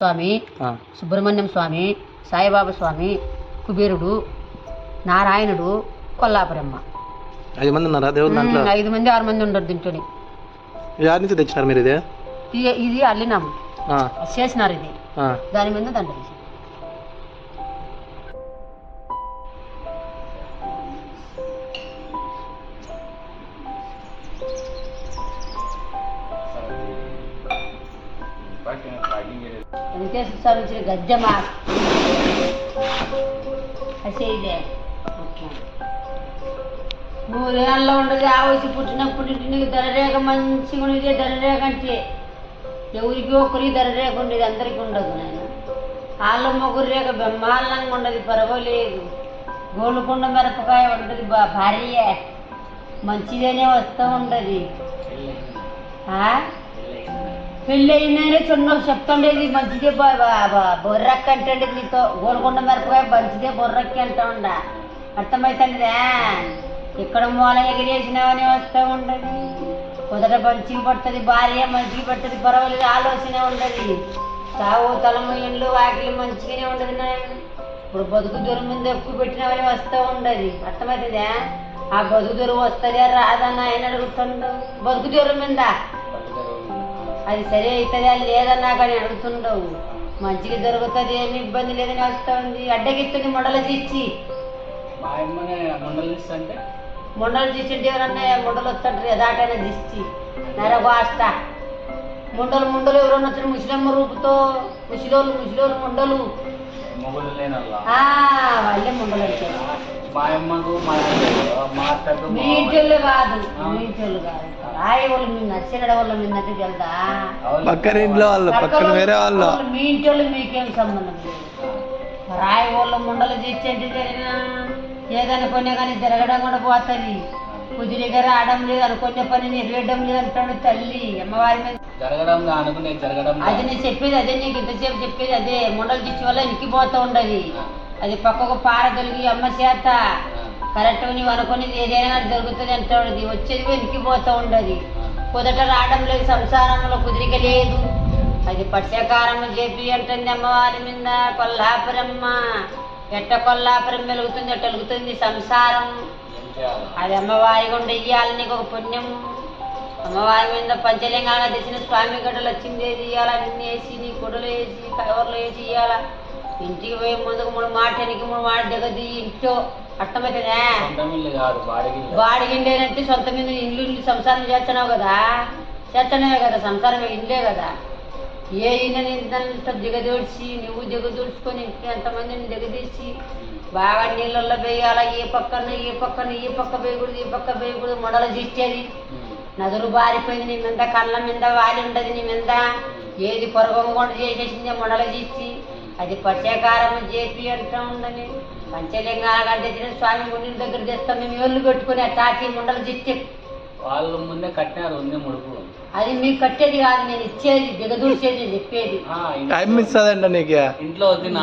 స్వామి సుబ్రహ్మణ్యం స్వామి సాయిబాబా స్వామి కుబేరుడు నారాయణుడు కొల్లాపురమ్మ. ఐదు మంది ఉన్నారా? దేవుడు దాంట్లో? ఐదు మంది ఆరు మంది ఉండరు దీంట్లోని. యాడ్ నుంచి తెచ్చినారు మీరు ఇదే? ఇది- అల్లినాము. చేసినారు ఇది. దాని మీద దండ వేసి వెంకటేశ్వర స్వామి ఇచ్చిన గద్దెమా అసేదే మూడేళ్ళలో ఉండదు ఆ వయసు పుట్టినప్పుడు నీకు ధనరేఖ మంచిగా ఉండేది ధనరేఖ అంటే ఎవరికి ఒకరికి ధనరేఖ ఉండేది అందరికీ ఉండదు నేను వాళ్ళ ముగ్గురు రేఖ బ్రహ్మాండంగా ఉండదు పర్వాలేదు. గోలుకొండ మిరపకాయ ఉంటుంది బా- భార్య. మంచిదనే వస్తూ ఉండదు. పెళ్ళైనానే పెళ్ళి అయిందనే చిన్న చెప్తుండేది మంచిదే బొర్రక్క అంటే నీతో గోల్కొండ మిరపకాయ మంచిదే బొర్రక్కి అంటా ఉండ. అర్థమవుతుందిరా ఇక్కడ మూల ఎగిరేసినావని వస్తూ ఉండదు. మొదట మంచిగా పడుతుంది భార్య మంచిగా పడుతుంది పర్వాలేదు ఆలోచన ఉండదు. సావు తలము ఇల్లు వాకిలి మంచిగానే ఉండదు నాయన. ఇప్పుడు బతుకు దూరం ముందు ఎక్కువ పెట్టినావని వస్తూ ఉండదు. అర్థమవుతుందా ఆ బతుకు దూరం వస్తుందా రాదా నాయన అడుగుతుండవు బతుకు దూరం మీద అది సరే అవుతుందా లేదన్నా కానీ అడుగుతుండవు. మంచిగా దొరుకుతుంది ఏమి ఇబ్బంది లేదని వస్తుంది అడ్డగిస్తుంది మొడలు అమ్మనే మండలి తీసింటే ఎవరన్నా మొండలు వస్తుంటారు ఎదాటైనా దిష్టి నరగోష్ట ముండలు ముండలు ఎవరన్నా వచ్చిన ముసలమ్మ రూపుతో ముసలోళ్ళు ముసలోళ్ళు ముండలు. వాళ్ళే ముండలు అంటే మా అమ్మకు కాదు కాదు. రాయి వాళ్ళు మీ నచ్చిన వాళ్ళ మీ నది తెలుదా అవును. పక్కన ఇంట్లో వాళ్ళు పక్కన వేరే వాళ్ళు. మీ ఇంటోళ్ళు మీకేం సంబంధం లేదు. రాయి వాళ్ళ ముండలు తీసేంటి జరిగినా ఏదైనా కొనే కానీ జరగడం కూడా పోతుంది. కుదిరిగా రావడం లేదు అనుకునే పని నెరవేయడం లేదు అంటాడు తల్లి అమ్మవారి మీద. జరగడం అనుకునే జరగడం. అది నేను చెప్పేది అదే నీకు ఇంతసేపు చెప్పేది అదే. ముండలు తీసి వల్ల ఇనికిపోతూ ఉండదు. అది పక్కకు పార తొలిగి అమ్మ చేత. కరెక్ట్ నీవు అనుకునేది ఏదైనా దొరుకుతుంది అంటాడు. వచ్చేది పోయి ఇనికిపోతూ ఉండదు. కుదట రావడం లేదు సంసారంలో కుదిరిక లేదు. అది పట్యకారం చెప్పి అంటుంది అమ్మవారి మీద. కొల్లాపురమ్మ. ఎట్ట కొల్లాపురం వెలుగుతుంది వెలుగుతుంది సంసారం? అది అమ్మవారి గుండా ఇయ్యాలి నీకు ఒక పుణ్యం అమ్మవారి మీద పంచలింగాలుగా తెచ్చిన స్వామి గడ్డలు వచ్చింది వేసి నీ కొడలు వేసి కవర్లు వేసి ఇయ్యాల. ఇంటికి పోయి ముందుకు మూడు మాట వెనక్కి మూడు మాట దిగది ఇంట్లో అర్థమవుతుందా. బాడిగిండేనంటే సొంత మీద ఇల్లు ఇల్లు సంసారం చేస్తున్నావు కదా? చేస్తున్నావే కదా సంసారం ఇల్లే కదా? ఏ ఇంత దిగదూడ్చి నువ్వు దిగదూడ్చుకొని ఇంటికి ఎంతమందిని దిగదీసి బాగా నీళ్ళల్లో వేయాల? ఏ పక్కన ఈ పక్కన ఈ పక్క వేయకూడదు ఈ పక్క వేయకూడదు మొడలు తీసేది. ఉమ్. నదులు బారిపోయింది నీ మీద కళ్ళ మీద వాలి ఉండదు నీ మీద. ఏది పొరగొంగొండ చేసేసింది మొడలు తీసి. అది పట్యకారం చేపి అంటూ ఉండని పంచలింగాల తెచ్చిన స్వామి ముని దగ్గర తెస్తాం మేము ఏళ్ళు పెట్టుకుని ఆ చాచి ముండలు చిట్టి వాళ్ళు ముందే కట్టినారు ఉంది ముడుపు. అది మీకు కట్టేది కాదు నేను ఇచ్చేది దిగదూసేది నేను చెప్పేది. ఆ, టైం ఇంట్లో- ఇస్తుందంట నీకు ఇంట్లో వదిన?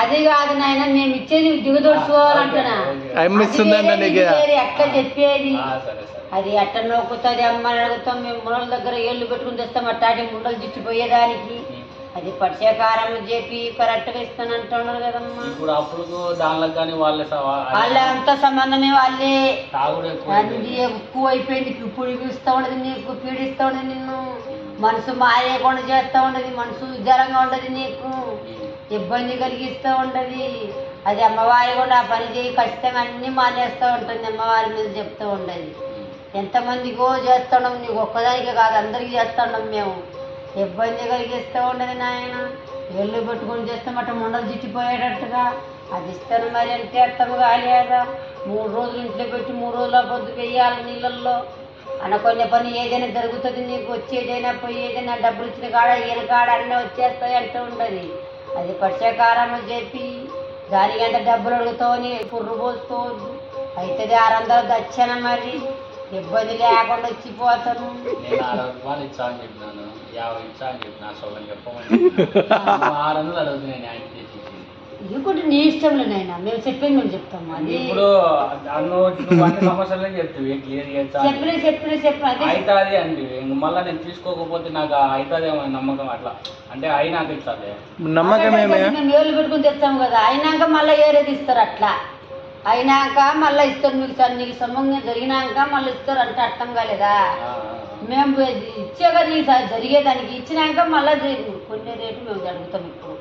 అది కాదు నాయన మేము ఇచ్చేది దిగదూడ్చుకోవాలంటున్నా టైం అది ఇస్తుందంట వేరే, నీకు ఎట్లా చెప్పేది? ఆ, సరే సరే. అది ఎట్ట నొక్కుతుంది అమ్మ అని అడుగుతాం మేము మునల దగ్గర ఏళ్ళు పెట్టుకుని తెస్తాం అట్టాటి ముండలు చుట్టిపోయేదానికి ఉమ్. అది పట్యకారం చెప్పి కరెక్ట్గా ఇస్తాను అంటున్నారు కదమ్మా. ఇప్పుడు అప్పుడు దానిలో కానీ వాళ్ళ వాళ్ళ అంత సంబంధమే వాళ్ళే. తాగుడు అది ఎక్కువ అయిపోయింది. ఇప్పుడు ఇస్తూ ఉండదు నీకు పీడిస్తూ ఉండదు నిన్ను. మనసు మారేయకుండా చేస్తూ ఉండదు మనసు ఉజ్జాలంగా ఉండదు నీకు. ఇబ్బంది కలిగిస్తూ ఉండదు అది అమ్మవారి కూడా ఆ పని చేయి ఖచ్చితంగా అన్నీ మానేస్తూ ఉంటుంది అమ్మవారి మీద చెప్తూ ఉండదు ఎంతమందికో చేస్తున్నాం నీకు ఒక్కదానికే కాదు అందరికీ చేస్తున్నాం మేము. ఇబ్బంది కలిగిస్తూ ఉండదు నాయన. ఎల్లు పెట్టుకొని చేస్తామట ముండలు చిట్టిపోయేటట్టుగా. అది ఇస్తాను మరి అంటే అర్థం కాలేదా? మూడు రోజులు ఇంట్లో పెట్టి మూడు రోజుల పొద్దు వెయ్యాలి నీళ్ళల్లో. అనుకునే పని ఏదైనా జరుగుతుంది నీకు వచ్చేదైనా పోయేదైనా డబ్బులు ఇచ్చిన కాడ ఈయన కాడ అన్నీ వచ్చేస్తాయి అంటూ ఉండదు అది పక్షకారం చెప్పి దానికి ఎంత డబ్బులు అడుగుతావని పుర్రు పోసుకోవద్దు అవుతుంది ఆరు వందలు దచ్చాన మరి? ఇబ్బంది లేకుండా వచ్చిపోతాను. నేను అరవై రూపాయలు ఇచ్చా అని చెప్పినాను. యాభై ఇచ్చా అని చెప్పిన సొలం చెప్పమని ఆరు వందలు ఆయన చేసి నీ ఇష్టంలో నైనా మేము చెప్పేది మేము చెప్తాము అది ఇప్పుడు అన్ను నువ్వు అన్ని సమస్యలే చెప్తావు? క్లియర్ చేస్తా చెప్పిన చెప్పిన చెప్పిన అదే అవుతుంది అండి మళ్ళీ నేను తీసుకోకపోతే నాకు అవుతుందేమో నమ్మకం అట్లా. అంటే అయినాక ఇస్తుంది నమ్మకమేమే మేము ఏళ్ళు పెట్టుకుని తెస్తాము కదా. అయినాక మళ్ళీ ఏరేది ఇస్తారు అట్లా. అయినాక మళ్ళీ ఇస్తారు మీకు నీకు సంబంధం జరిగినాక మళ్ళీ ఇస్తారు అంటే అర్థం కాలేదా? మేము ఇది ఇచ్చే కదా ఈసారి జరిగేదానికి ఇచ్చినాక మళ్ళీ కొన్ని రేటు మేము జరుగుతాం ఇప్పుడు.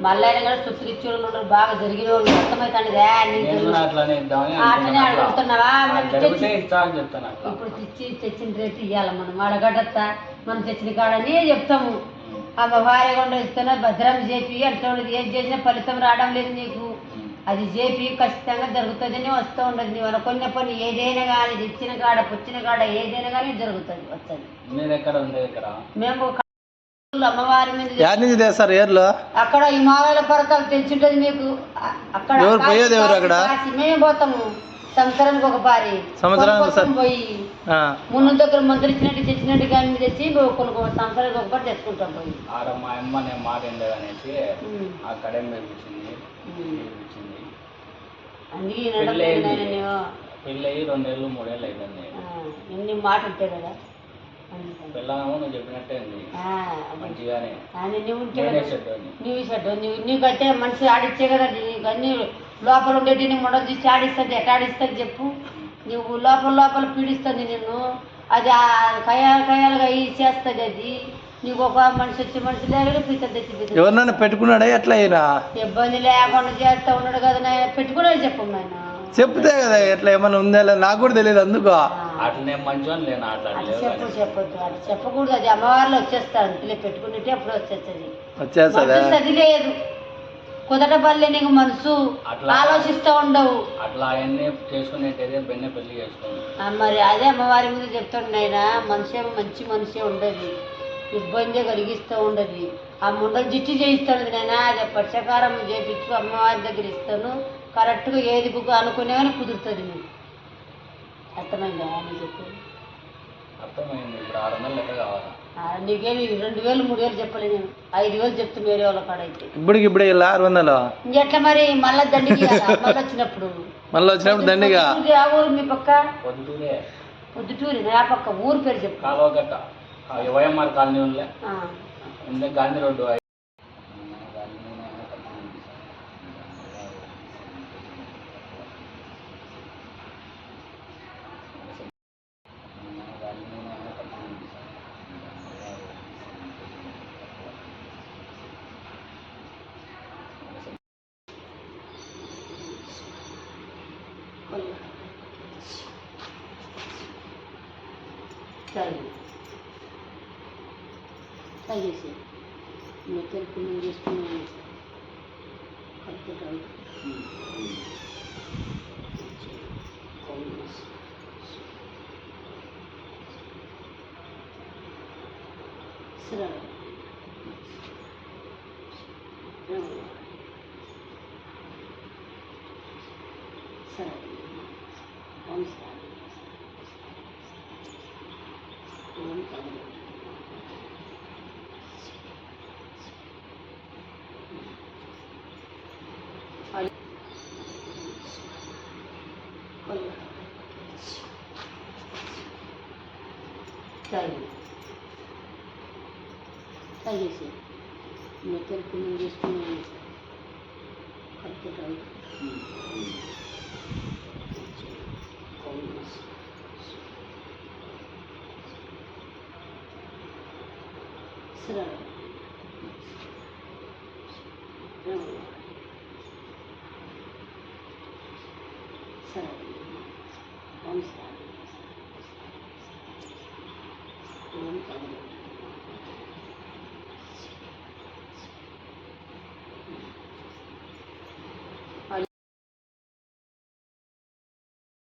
మళ్ళీ కూడా ఇచ్చే వాళ్ళు బాగా జరిగిన వాళ్ళు అర్థమవుతానిదా అట్లానే. అడుగుతున్నావా? ఆ, ఇప్పుడు తెచ్చి తెచ్చిన రేటు ఇవ్వాలి మనం అడగడత్తా. మనం తెచ్చిన కాడని చెప్తాము. అమ్మ భార్య కొండ ఇస్తున్నా భద్రం చేపి అట్లా ఏం చేసినా ఫలితం రావడం లేదు నీకు. అది చేపి ఖచ్చితంగా జరుగుతుందని వస్తూ ఉండదు నీవు అనుకున్న పని ఏదైనా కానీ తెచ్చిన కాడ పుచ్చిన కాడ ఏదైనా కానీ జరుగుతుంది వస్తుంది. మీరు ఎక్కడ ఉండేది ఇక్కడ? మేము అమ్మవారి మీద ఏర్లు? అక్కడ హిమాలయాల పర్వతాలు తెలిసింటది మీకు. అక్కడ పోయేది ఎవరు అక్కడ? మేము పోతాము. సంవత్సరానికి ఒక పారి సంవత్సరానికి. పోయి ఆ. మున్న దగ్గర మందులు ఇచ్చినట్టు తెచ్చినట్టు కానీ తెచ్చి కొన్ని సంవత్సరానికి ఒకటి తెచ్చుకుంటాం పోయి. ఆడ మా అమ్మ నేను మాట అనేసి. ఆ కడెం అయ్యి రెండేళ్ళు మూడేళ్ళు అయిపోయింది ఆ, ఎన్ని మాట కదా. నువ్వు చెప్పినట్టే ఉంది. మంచిగానే. నువ్వు నీకైతే మనిషి ఆడిచ్చే కదా నీకు అన్ని లోపల ఉండేటి నీ మొండ చూసి ఆడిస్తుంది ఎట్లా ఆడిస్తుంది చెప్పు. నువ్వు లోపల లోపల పీడిస్తుంది నిన్ను. అది ఆ కయాలు కయాలుగా ఇచ్చేస్తుంది అది. నీకు ఒక మనిషి వచ్చి మనిషి లేక పీత తెచ్చి ఎవరినైనా పెట్టుకున్నాడా? ఎట్లా అయినా? ఇబ్బంది లేకుండా చేస్తా ఉన్నాడు కదా నాయన. పెట్టుకునేది చెప్పు నాయన. చెప్తే కదా ఎట్లా ఏమైనా ఉందా లేదా? నాకు కూడా తెలియదు అందుకు. అట్లనే చెప్పు చెప్పొద్దు అది చెప్పకూడదు అది. అమ్మవారిలో వచ్చేస్తారు. అంతలే పెట్టుకునేటే అప్పుడు వచ్చేస్తుంది. వచ్చేస్తుందా? అది లేదు. కుదట పల్లె నీకు మనసు. అట్లా. ఆలోచిస్తూ ఉండవు. అట్లా అవన్నీ చేసుకునేటైతే బెన్నె పెళ్ళి మరి అదే అమ్మవారి మీద చెప్తుండైనా మనిషి ఏమో మంచి మనిషి ఉండదు. ఇబ్బంది కలిగిస్తూ ఉండదు ఆ ముండలు జిట్టి చేయిస్తాడు నేను అది పచ్చకారం చేపించు అమ్మవారి దగ్గర ఇస్తాను. కరెక్ట్గా ఏది బుక్ అనుకునే కానీ కుదురుతుంది నీకు. అర్థమైందా అని చెప్పు అర్థమైంది. ఇప్పుడు ఆరు వందలు లెక్క కావాలా? ఆ, నీకేమి రెండు వేలు మూడు వేలు చెప్పలే నేను. ఐదు వేలు వేరే వాళ్ళ కాడ అయితే. ఇప్పటికి ఇప్పుడే ఇలా ఆరు వందలు? ఇంకెట్లా మరి? మళ్ళా దండికి? మళ్ళీ వచ్చినప్పుడు? మళ్ళీ వచ్చినప్పుడు దండిగా? పొద్దుటూరు, ఆ ఊరు మీ పక్క? పొద్దుటూరే. పొద్దుటూరి ఆ పక్క ఊరు పేరు చెప్పు. కాలువ ஒயம்ஆர் காலனி ஒன்றில் இந்த Gandhi road Thank you. Road సరే ట్రై చేసి మెత్తలు పుణ్యం చేసుకున్నాను కరెక్ట్ సరే సరే నమస్కారం సరే ట్రై చేసి మెత్తలు పుణ్యం చేసుకున్నాను కరెక్ట్ సరే సరే నమస్కారం